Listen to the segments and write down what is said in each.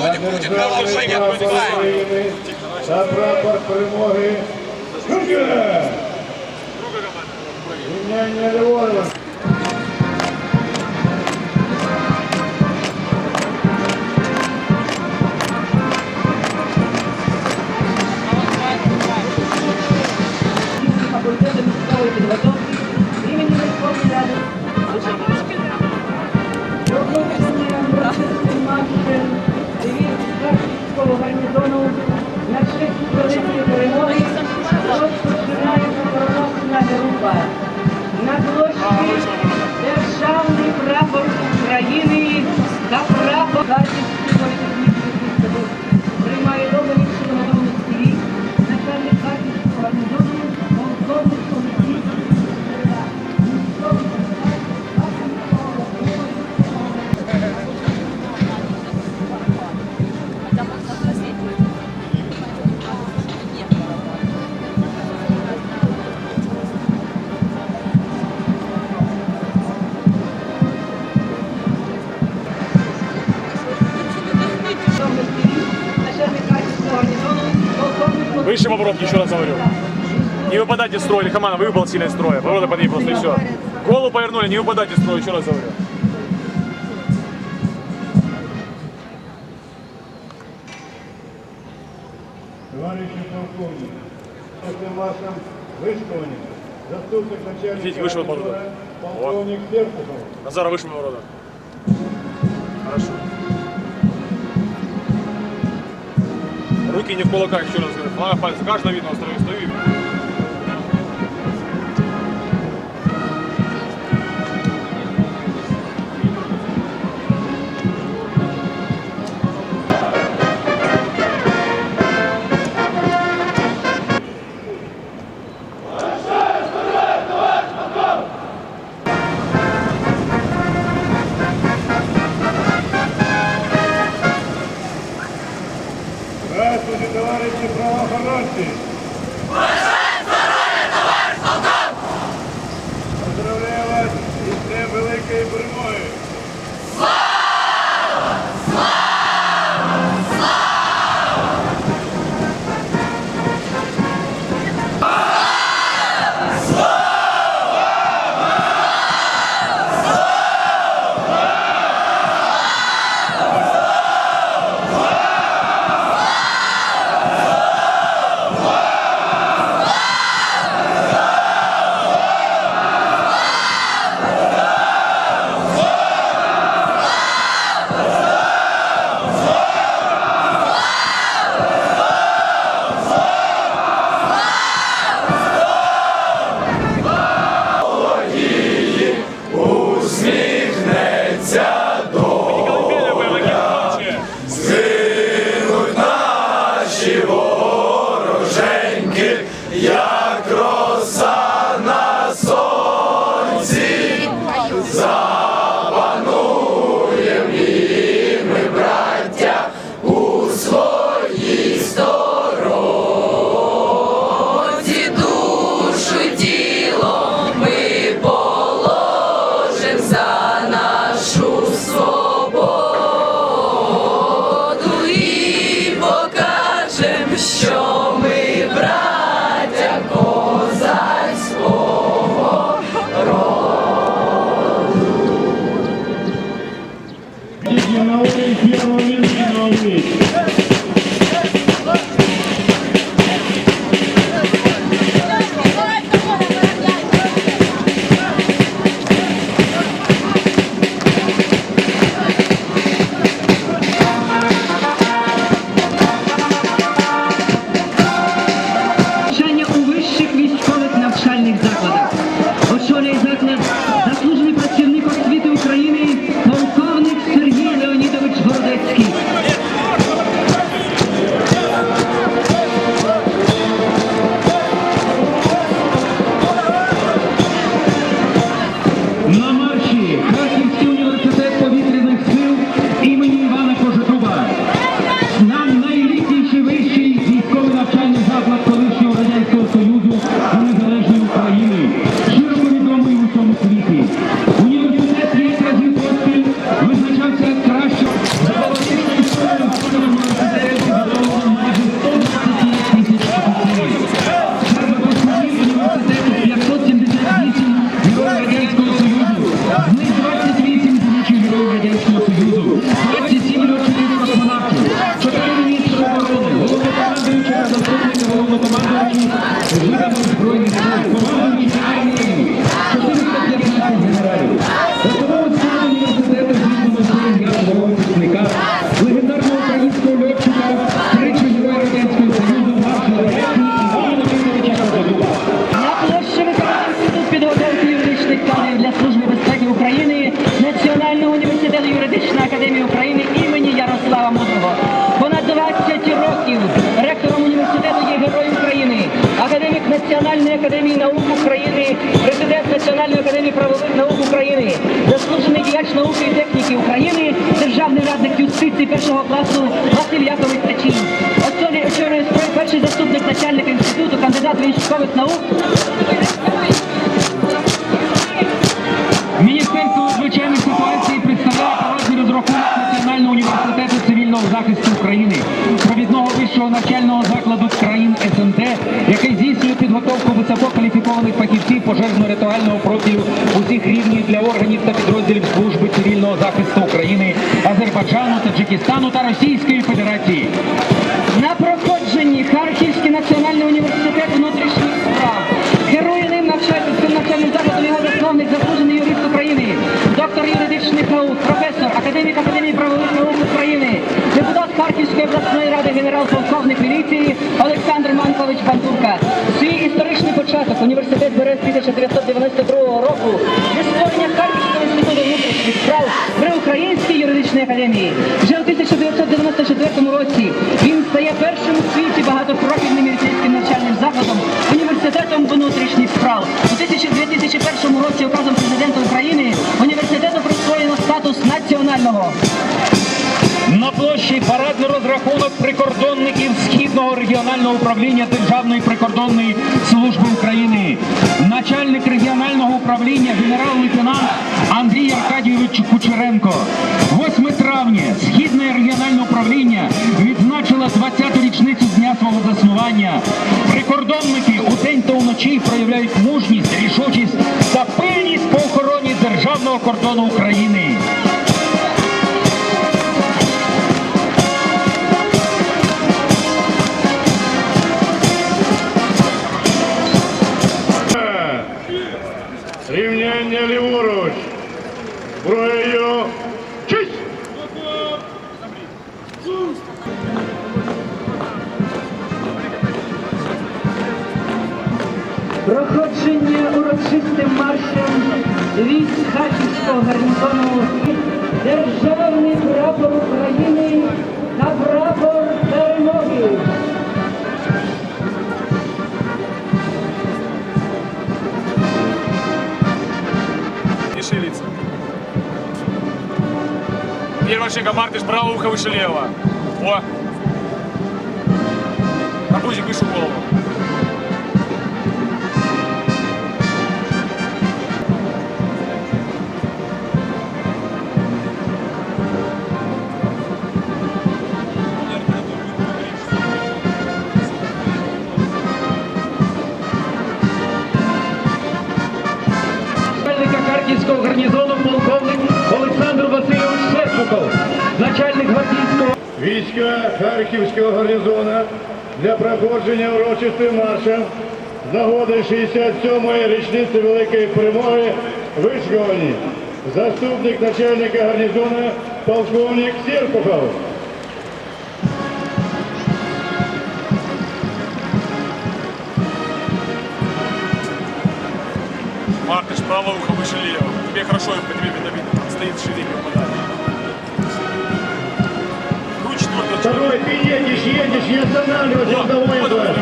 Сегодня крутит голову Женя, отпускай. України та прапор перемоги. Шукер! Рівняння Львова. факультету військової підготовки імені Верховної Ради Выше поворот, еще раз говорю. Не выпадайте из строя, Лихоманов выпал сильно из строя. Повороты под ней просто и все. Голову повернули, не выпадайте из строя, еще раз говорю. Товариші полковник, цим вашим вишкованням заступник начальника Идите, выше вот гарнізону, можно. полковник Серпухов. Назара выше поворота. Хорошо. Руки не в кулаках, еще раз говорю. Флага пальцы. Каждого видно, стою, стою. Що академії наук України, президент Національної академії правових наук України, заслужений діяч науки і техніки України, державний радник юстиції першого класу Василь Якович Тачин. Очолює перший заступник начальника інституту, кандидат військових наук. Пожежно-рятувального усіх рівнів для органів та підрозділів служби цивільного захисту України, Азербайджану, Таджикистану та Російської Федерації. Депутат обласної ради, генерал-полковник міліції Олександр Манкович Бандурка. Свій історичний початок університет бере з 1992 року для створення Харківського інституту внутрішніх справ при Українській юридичній академії. Вже у 1994 році регіонального управління Державної прикордонної служби України. Начальник регіонального управління генерал-лейтенант Андрій Аркадійович Кучеренко. 8 травня Східне регіональне управління відзначило 20-ту річницю дня свого заснування. Прикордонники у день та вночі проявляють мужність, рішучість та пильність по охороні державного кордону України. Зброєю. Чись! Проходження урочистим маршем військ Харківського гарнізону Державний прапор України та прапор перемоги. Не шага Мартыш, право ухо выше левого. О! Арбузик выше голову. Начальника Харківського Війська Харківського гарнізону для проходження урочистим маршем з нагоди 67-ї річниці Великої перемоги вишковані заступник начальника гарнізону полковник Серпухов. Мартыш, право ухо выше левого. Тебе хорошо, по тебе видно. Стоит шире подали. Второй, ты едешь, едешь, не останавливайся, Вот, давай, вот, давай.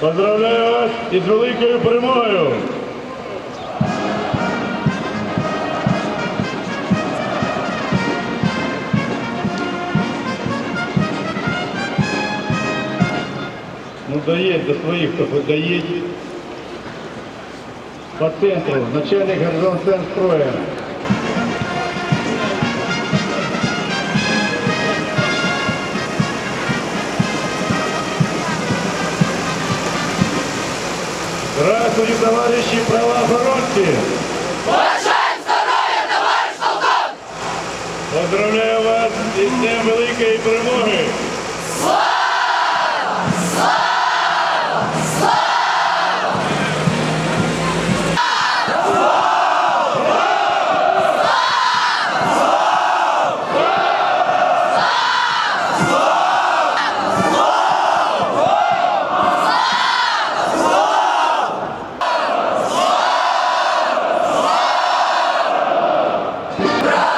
Поздравляю вас із великою перемогою! Ну доедь до своих, кто доедь. По центру, начальник горизонтстроя. Здравствуйте, товарищи правоохоронцы! Бажаємо здоров'я, товарищ полковник! Поздравляю вас із Днем Великої Перемоги! Все